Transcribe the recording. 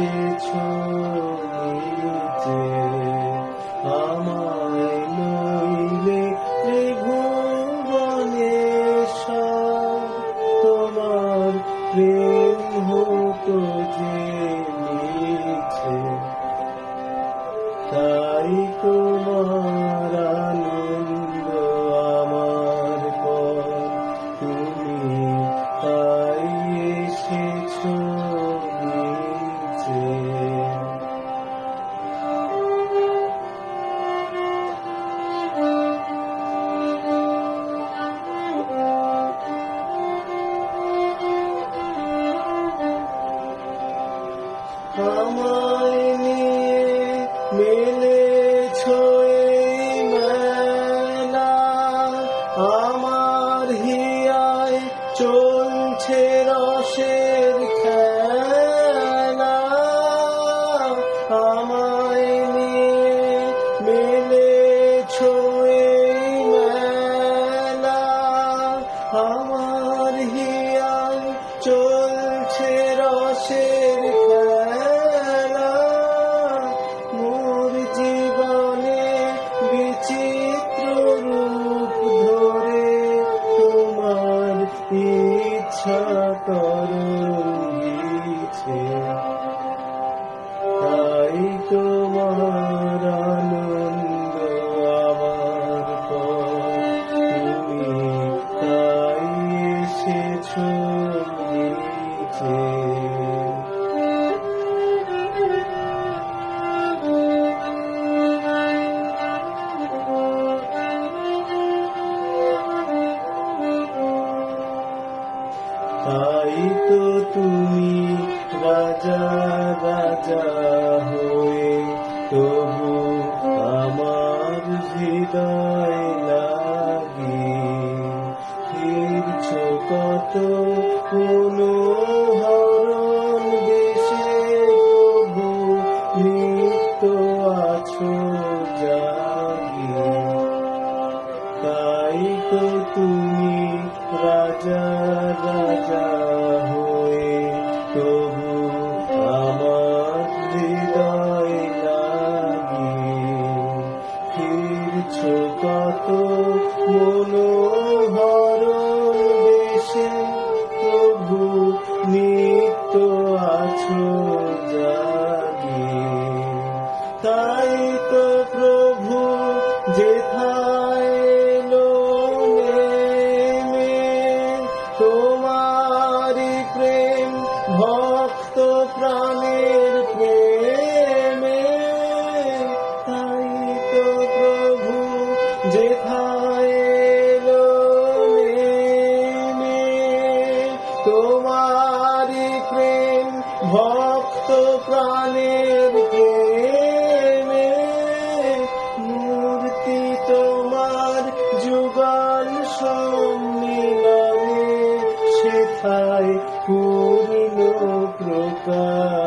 এসেছ নিতে তোমার প্রেম হতো যে আমায় নিয়ে আমার হিয়ায় চলছে রসের নিয়ে আমার চলছে রসের ইচ্ছা তরঙ্গিছে তাই তোমার আনন্দ আমার তাই এসেছ নিচে। তো তুমি রাজা হয়ে তবু আমার হৃদয় লাগি। ফিরছ কত কোনো হরণ তবু আছো জাগি। তাই তো তুমি রাজা রাজা তবু আমার হৃদয় লাগি। ফিরছ কত মনোহর প্রাণের প্রেমে তাই তো প্রভু যেথায় তোমারি প্রেম ভক্ত প্রাণের প্রেমে, মূর্তি তোমার যুগল সম্মিলনে সেথায় Father.